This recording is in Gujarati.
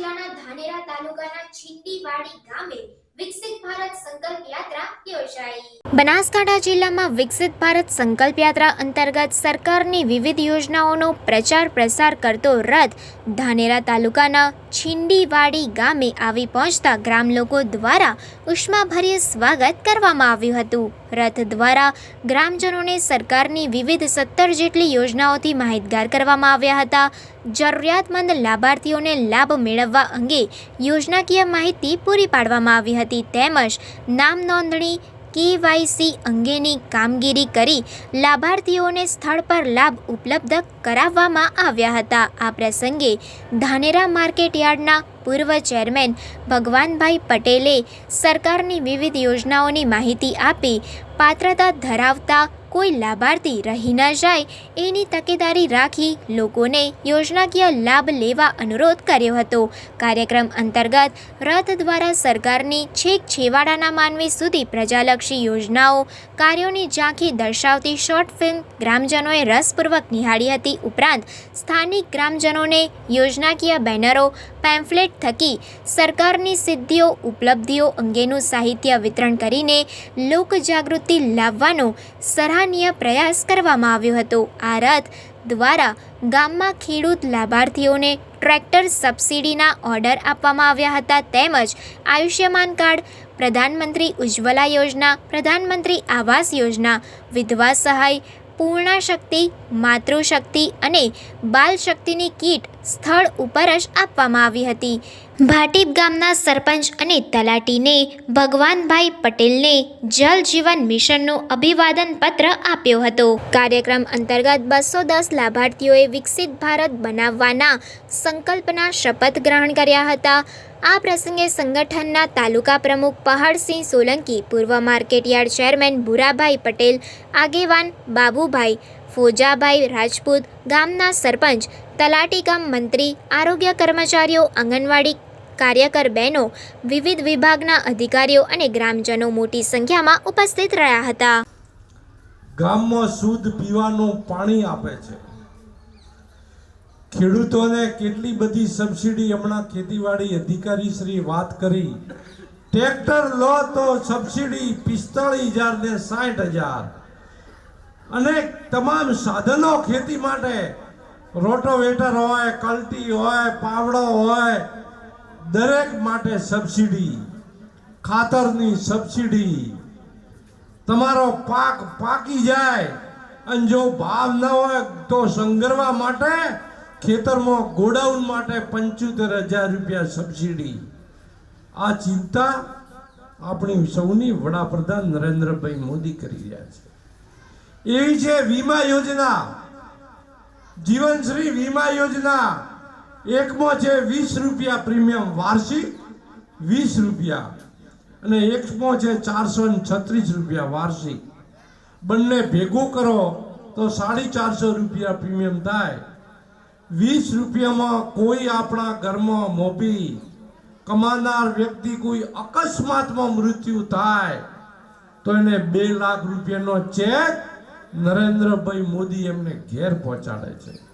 જિલ્લાના ધાનેરા તાલુકાના છીંડીવાડી ગામે વિકસિત ભારત સંકલ્પ યાત્રા યોજાઈ. બનાસકાંઠા જિલ્લામાં વિકસિત ભારત સંકલ્પ યાત્રા અંતર્ગત સરકારની વિવિધ યોજનાઓનો પ્રચાર પ્રસાર કરતો રથ ધાનેરા તાલુકાના છીંડીવાડી ગામે આવી પહોંચતા ગ્રામ લોકો દ્વારા ઉષ્માભર્ય સ્વાગત કરવામાં આવ્યું હતું. રથ દ્વારા ગ્રામજનોને સરકારની વિવિધ સત્તર જેટલી યોજનાઓથી માહિતગાર કરવામાં આવ્યા હતા. જરૂરિયાતમંદ લાભાર્થીઓને લાભ મેળવવા અંગે યોજનાકીય માહિતી પૂરી પાડવામાં આવી હતી. તેમજ નામ નોંધણી કેવાયસી અંગેની કામગીરી કરી લાભાર્થીઓને સ્થળ પર લાભ ઉપલબ્ધ કરાવવામાં આવ્યા હતા. આ પ્રસંગે ધાનેરા માર્કેટ યાર્ડના પૂર્વ ચેરમેન ભગવાનભાઈ પટેલે સરકારની વિવિધ યોજનાઓની માહિતી આપી પાત્રતા ધરાવતા કોઈ લાભાર્થી રહી ન જાય એની તકેદારી રાખી લોકોને યોજનાકીય લાભ લેવા અનુરોધ કર્યો હતો. કાર્યક્રમ અંતર્ગત રથ દ્વારા સરકારની છેક છેવાડાના માનવી સુધી પ્રજાલક્ષી યોજનાઓ, કાર્યોની ઝાંખી દર્શાવતી શોર્ટ ફિલ્મ ગ્રામજનોએ રસપૂર્વક નિહાળી હતી. ઉપરાંત સ્થાનિક ગ્રામજનોને યોજનાકીય બેનરો, પેમ્ફલેટ થકી સરકારની સિદ્ધિઓ, ઉપલબ્ધિઓ અંગેનું સાહિત્ય વિતરણ કરીને લોકજાગૃતિ લાવવાનો સરાહનીય પ્રયાસ કરવામાં આવ્યો હતો. આ રથ દ્વારા ગામમાં ખેડૂત લાભાર્થીઓને ટ્રેક્ટર સબસિડીના ઓર્ડર આપવામાં આવ્યા હતા તેમજ આયુષ્યમાન કાર્ડ, પ્રધાનમંત્રી ઉજ્જવલા યોજના, પ્રધાનમંત્રી આવાસ યોજના, વિધવા સહાય પૂર્ણા શક્તિ માતૃશક્તિ અને બાલ શક્તિની કીટ સ્થળ ઉપર જ આપવામાં આવી હતી. ભાટીપ ગામના સરપંચ અને તલાટીને ભગવાનભાઈ પટેલને જલ જીવન મિશનનું અભિવાદન પત્ર આપ્યો હતો. કાર્યક્રમ અંતર્ગત બસો દસ લાભાર્થીઓએ વિકસિત ભારત બનાવવાના સંકલ્પના શપથ ગ્રહણ કર્યા હતા. આ પ્રસંગે સંગઠનના તાલુકા પ્રમુખ પહાડસિંહ સોલંકી, પૂર્વ માર્કેટયાર્ડ ચેરમેન ભૂરાભાઈ પટેલ, આગેવાન બાબુભાઈ ફોજાભાઈ રાજપૂત ગામના સરપંચ, તલાટી ગામ મંત્રી, આરોગ્ય કર્મચારીઓ, આંગણવાડી કાર્યકર બહેનો, વિવિધ વિભાગના અધિકારીઓ અને ગ્રામજનો મોટી સંખ્યામાં ઉપસ્થિત રહ્યા હતા. ગામમાં શુદ્ધ પીવાનું પાણી આપે છે. ખેડૂતોને કેટલી બધી સબસિડી હમણાં ખેતીવાડી અધિકારી શ્રી વાત કરી. ટ્રેક્ટર લો તો સબસિડી પિસ્તાળીસ હજાર ને સાઠ હજાર. અને તમામ સાધનો ખેતી માટે રોટોવેટર હોય, કલ્ટી હોય, પાવડો હોય, દરેક માટે સબસિડી, ખાતરની સબસિડી. તમારો પાક પાકી જાય અને જો ભાવ ન હોય તો સંગ્રહવા માટે, ખેતરમાં ગોડાઉન માટે પંચોતેર હજાર રૂપિયા સબસિડી. આ ચિંતા આપણી સૌની વડાપ્રધાન નરેન્દ્રભાઈ મોદી કરી રહ્યા છે. એવી છે વીમા યોજના જીવનશ્રી વીમા યોજના, એકમાં છે વીસ રૂપિયા પ્રીમિયમ વાર્ષિક, વીસ રૂપિયા, અને એકમાં છે ચારસો ને છત્રીસ રૂપિયા વાર્ષિક. બંને ભેગું કરો તો સાડી ચારસો રૂપિયા પ્રીમિયમ થાય. વીસ રૂપિયામાં કોઈ આપણા ઘરમાં મોભી, કમાનાર વ્યક્તિ કોઈ અકસ્માતમાં મૃત્યુ થાય, તો એને બે લાખ રૂપિયાનો ચેક નરેન્દ્રભાઈ મોદી એમને ઘેર પહોંચાડે છે.